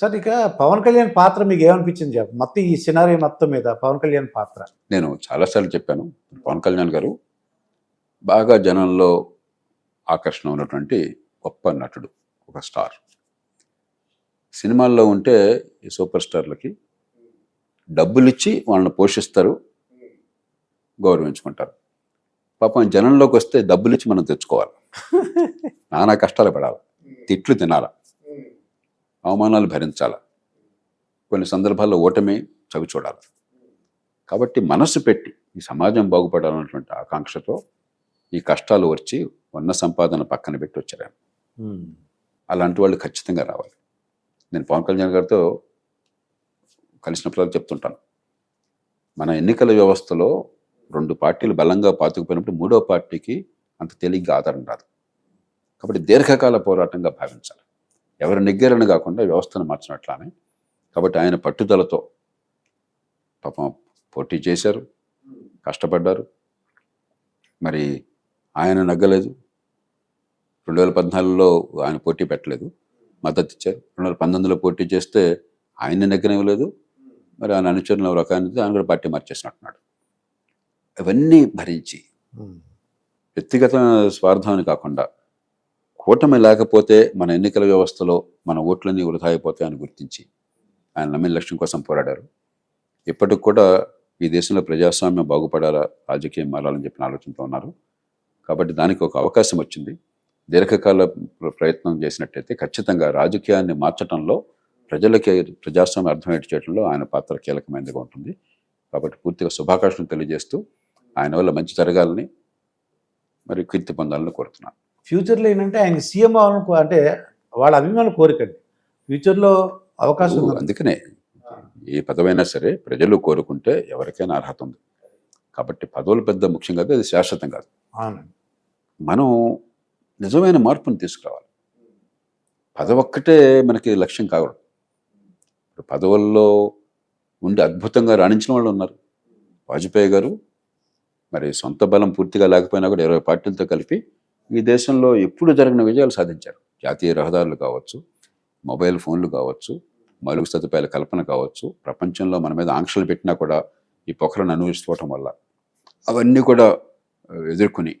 Sir ఇక పవన్ కళ్యాణ్ పాత్ర మీకు ఏమనిపించింది చెప్ప మొత్తం ఈ సినారీ మొత్తం మీద పవన్ కళ్యాణ్ పాత్ర? నేను చాలాసార్లు చెప్పాను పవన్ కళ్యాణ్ గారు బాగా జనంలో ఆకర్షణ ఉన్నటువంటి గొప్ప నటుడు ఒక స్టార్. సినిమాల్లో ఉంటే ఈ సూపర్ స్టార్లకి డబ్బులు ఇచ్చి వాళ్ళని పోషిస్తారు గౌరవించుకుంటారు. పాపం జనంలోకి వస్తే డబ్బులు ఇచ్చి మనం తెచ్చుకోవాలి. నానా కష్టాలు పడాలి. తిట్లు తినాల. అవమానాలు భరించాలి. కొన్ని సందర్భాల్లో ఓటమి చవి చూడాలి. కాబట్టి మనసు పెట్టి ఈ సమాజం బాగుపడాలన్నటువంటి ఆకాంక్షతో ఈ కష్టాలు వచ్చి ఉన్న సంపాదన పక్కన పెట్టి వచ్చారు. అలాంటి వాళ్ళు ఖచ్చితంగా రావాలి. నేను పవన్ కళ్యాణ్ గారితో కలిసినప్పుడు చెప్తుంటాను. మన ఎన్నికల వ్యవస్థలో రెండు పార్టీలు బలంగా పాతుకుపోయినప్పుడు మూడో పార్టీకి అంత తేలిగ్గా ఆధారం రాదు. కాబట్టి దీర్ఘకాల పోరాటంగా భావించాలి. ఎవరు నెగ్గారని కాకుండా వ్యవస్థను మార్చినట్లానే కాబట్టి ఆయన పట్టుదలతో పాపం పోటీ చేశారు కష్టపడ్డారు. మరి ఆయన నగ్గలేదు. రెండు వేల పద్నాలుగులో ఆయన పోటీ పెట్టలేదు. మద్దతు ఇచ్చారు. రెండు వేల పంతొమ్మిదిలో పోటీ చేస్తే ఆయన నెగ్గనివ్వలేదు. మరి ఆయన అనుచరులు ఒక ఆయన కూడా పార్టీ మార్చేసినట్టున్నాడు. ఇవన్నీ భరించి. వ్యక్తిగత స్వార్థాన్ని కాకుండా కూటమి లేకపోతే మన ఎన్నికల వ్యవస్థలో మన ఓట్లన్నీ వృధా అయిపోతాయని గుర్తించి ఆయన నమ్మిన లక్ష్యం కోసం పోరాడారు. ఇప్పటికి కూడా ఈ దేశంలో ప్రజాస్వామ్యం బాగుపడాలా రాజకీయం మారాలని చెప్పిన ఆలోచనతో ఉన్నారు. కాబట్టి దానికి ఒక అవకాశం వచ్చింది. దీర్ఘకాల ప్రయత్నం చేసినట్టయితే ఖచ్చితంగా రాజకీయాన్ని మార్చడంలో ప్రజలకి ప్రజాస్వామ్యం అర్థమయ్యేట్ చేయడంలో ఆయన పాత్ర కీలకమైనదిగా ఉంటుంది. కాబట్టి పూర్తిగా శుభాకాంక్షలు తెలియజేస్తూ ఆయన వల్ల మంచి జరగాలని మరియు కీర్తి పొందాలని కోరుతున్నాను. ఫ్యూచర్లో ఏంటంటే ఆయన సీఎం అవ్వాలని అంటే వాళ్ళ అభిమానులు కోరికండి. ఫ్యూచర్లో అవకాశం ఉంది. అందుకనే ఏ పదవైనా సరే ప్రజలు కోరుకుంటే ఎవరికైనా అర్హత ఉంది. కాబట్టి పదవులు పెద్ద ముఖ్యం కాదు అది శాశ్వతం కాదు. మనం నిజమైన మార్పుని తీసుకురావాలి. పదవి ఒక్కటే మనకి లక్ష్యం కావడం ఇప్పుడు పదవుల్లో ఉండి అద్భుతంగా రాణించిన వాళ్ళు ఉన్నారు. వాజ్పేయి గారు మరి సొంత బలం పూర్తిగా లేకపోయినా కూడా ఇరవై పార్టీలతో కలిపి ఈ దేశంలో ఎప్పుడు జరిగిన విజయాలు సాధించారు? జాతీయ రహదారులు కావచ్చు మొబైల్ ఫోన్లు కావచ్చు మౌలిక సదుపాయాల కల్పన కావచ్చు ప్రపంచంలో మన మీద ఆంక్షలు పెట్టినా కూడా ఈ పొఖలను అనుభవించుకోవటం వల్ల అవన్నీ కూడా ఎదుర్కొని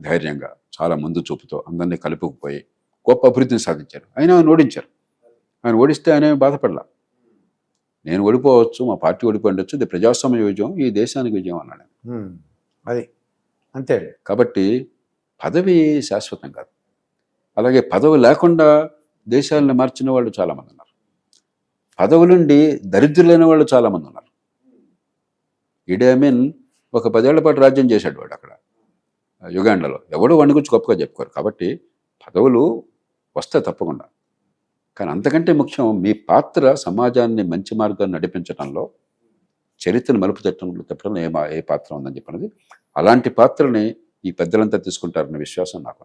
ధైర్యంగా చాలా ముందు చూపుతో అందరినీ కలుపుకుపోయి గొప్ప అభివృద్ధిని సాధించారు. అయినా ఆయన ఓడించారు. ఆయన ఓడిస్తే ఆయన బాధపడలా. నేను ఓడిపోవచ్చు మా పార్టీ ఓడిపోయి ఉండొచ్చు ఇది ప్రజాస్వామ్య విజయం ఈ దేశానికి విజయం అన్నాడు ఆయన. అది. అంతే కాబట్టి పదవి శాశ్వతం కాదు. అలాగే పదవి లేకుండా దేశాలను మార్చిన వాళ్ళు చాలామంది ఉన్నారు. పదవులుండి దరిద్రులైన వాళ్ళు చాలామంది ఉన్నారు. ఇడేమిన్ ఒక పదేళ్ళ పాటు రాజ్యం చేశాడు వాడు అక్కడ. యుగాండలో. ఎవడో వాడి గురించి గొప్పగా చెప్పుకోరు. కాబట్టి పదవులు వస్తే తప్పకుండా. కానీ అంతకంటే ముఖ్యం మీ పాత్ర సమాజాన్ని మంచి మార్గాన్ని నడిపించడంలో చరిత్రను మలుపు తట్టడంలో తప్పడంలో ఏ ఏ పాత్ర ఉందని చెప్పినది. అలాంటి పాత్రని ఈ పెద్దలంతా తీసుకుంటారన్న విశ్వాసం నాకు